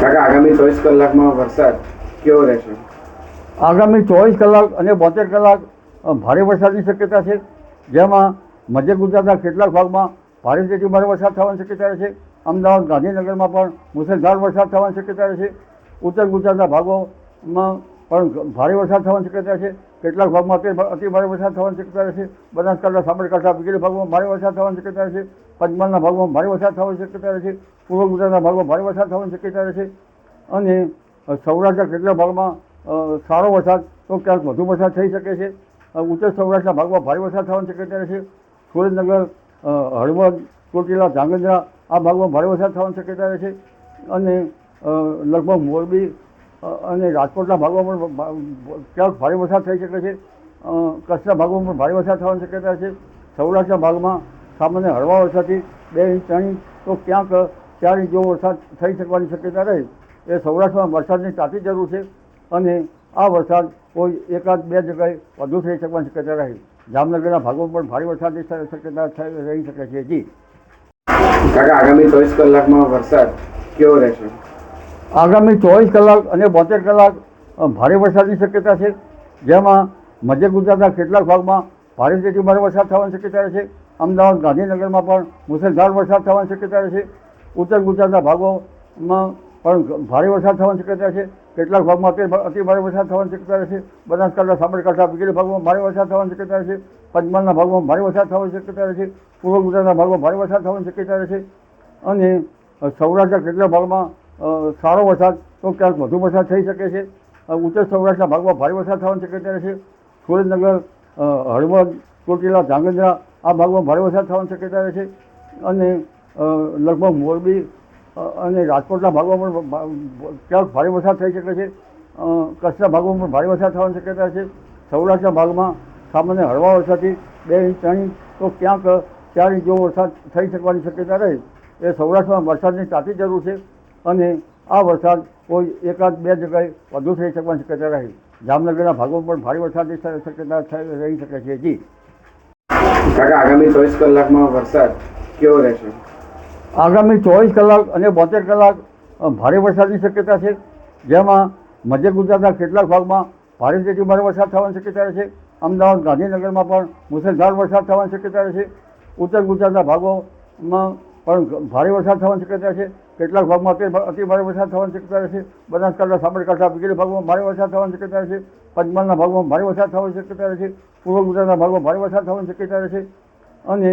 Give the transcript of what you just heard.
કાકા, આગામી ચોવીસ કલાકમાં વરસાદ કેવો રહેશે? આગામી ચોવીસ કલાક અને બોતેર કલાક ભારે વરસાદની શક્યતા છે. જેમાં મધ્ય ગુજરાતના કેટલાક ભાગમાં ભારેથી ભારે વરસાદ થવાની શક્યતા છે અમદાવાદ, ગાંધીનગરમાં પણ મુસળધાર વરસાદ થવાની શક્યતા છે ઉત્તર ગુજરાતના ભાગોમાં પણ ભારે વરસાદ થવાની શક્યતા છે. કેટલાક ભાગમાં અતિ અતિ ભારે વરસાદ થવાની શક્યતા છે. બનાસકાંઠા સાબરકાંઠા વગેરે ભાગમાં ભારે વરસાદ થવાની શક્યતા છે. પંચમહાલના ભાગમાં ભારે વરસાદ થવાની શક્યતા છે. પૂર્વ ગુજરાતના ભાગમાં ભારે વરસાદ થવાની શક્યતા છે. અને સૌરાષ્ટ્રના કેટલાક ભાગમાં સારો વરસાદ, તો ક્યાંક વધુ વરસાદ થઈ શકે છે. ઉત્તર સૌરાષ્ટ્રના ભાગમાં ભારે વરસાદ થવાની શક્યતા છે. સુરેન્દ્રનગર હળવદ, ચોટીલા, ધાંગધ્રા, આ ભાગમાં ભારે વરસાદ થવાની શક્યતા છે. અને લગભગ મોરબી અને રાજકોટના ભાગમાં પણ ક્યાંક ભારે વરસાદ થઈ શકે છે. કચ્છના ભાગમાં પણ ભારે વરસાદ થવાની શક્યતા છે. સૌરાષ્ટ્રના ભાગમાં સામાન્ય હળવા વરસાદથી બે ઇંચ, ત્રણ ઇંચ, તો ક્યાંક ચાર ઇંચ જેવો વરસાદ થઈ શકવાની શક્યતા રહે. એ સૌરાષ્ટ્રમાં વરસાદની તાતી જરૂર છે અને આ વરસાદ કોઈ એકાદ બે જગ્યાએ વધુ થઈ શકવાની શક્યતા રહે. જામનગરના ભાગોમાં પણ ભારે વરસાદની શક્યતા રહી શકે છે. જી. આગામી ચોવીસ કલાકમાં વરસાદ કેવો રહેશે? આગામી ચોવીસ કલાક અને બોતેર કલાક ભારે વરસાદની શક્યતા છે. જેમાં મધ્ય ગુજરાતના કેટલાક ભાગમાં ભારેથી ભારે વરસાદ થવાની શક્યતા છે. અમદાવાદ, ગાંધીનગરમાં પણ મુસળધાર વરસાદ થવાની શક્યતા છે. ઉત્તર ગુજરાતના ભાગોમાં પણ ભારે વરસાદ થવાની શક્યતા છે. કેટલાક ભાગમાં અતિ ભારે વરસાદ થવાની શક્યતા છે. બનાસકાંઠા, સાબરકાંઠા વગેરે ભાગમાં ભારે વરસાદ થવાની શક્યતા છે. પંચમહાલના ભાગમાં ભારે વરસાદ થવાની શક્યતા છે. પૂર્વ ગુજરાતના ભાગમાં ભારે વરસાદ થવાની શક્યતા છે. અને સૌરાષ્ટ્રના કેટલાક ભાગમાં સારો વરસાદ, તો ક્યાંક વધુ વરસાદ થઈ શકે છે. ઉત્તર સૌરાષ્ટ્રના ભાગમાં ભારે વરસાદ થવાની શક્યતા રહેશે સુરેન્દ્રનગર હળવદ, ચોટીલા, ધાંગધ્રા, આ ભાગમાં ભારે વરસાદ થવાની શક્યતા રહે છે. અને લગભગ મોરબી અને રાજકોટના ભાગમાં પણ ક્યાંક ભારે વરસાદ થઈ શકે છે. કચ્છના ભાગમાં પણ ભારે વરસાદ થવાની શક્યતા છે. સૌરાષ્ટ્રના ભાગમાં સામાન્ય હળવા વરસાદથી બે ઇંચ, ત્રણ ઇંચ, તો ક્યાંક ચાર ઇંચ જેવો વરસાદ થઈ શકવાની શક્યતા રહે. એ સૌરાષ્ટ્રમાં વરસાદની તાતી જરૂર છે. અને આ વરસાદ કોઈ એકાદ બે જગ્યાએ વધુ થઈ શકવાની શક્યતા રહી. જામનગરના ભાગો પણ ભારે વરસાદની શક્યતા રહી શકે છે. જી. કાકા આગામી ચોવીસ કલાકમાં વરસાદ કેવો રહેશે? આગામી ચોવીસ કલાક અને બોતેર કલાક ભારે વરસાદની શક્યતા છે. જેમાં મધ્ય ગુજરાતના કેટલાક ભાગમાં ભારેથી ભારે વરસાદ થવાની શક્યતા છે. અમદાવાદ ગાંધીનગરમાં પણ મુસળધાર વરસાદ થવાની શક્યતા છે. ઉત્તર ગુજરાતના ભાગોમાં પણ ભારે વરસાદ થવાની શક્યતા છે. કેટલાક ભાગમાં અતિ ભારે વરસાદ થવાની શક્યતા છે. બનાસકાંઠા, સાબરકાંઠા વગેરે ભાગમાં ભારે વરસાદ થવાની શક્યતા રહેશે પંચમહાલના ભાગમાં ભારે વરસાદ થવાની શક્યતા છે. પૂર્વ ગુજરાતના ભાગમાં ભારે વરસાદ થવાની શક્યતા છે. અને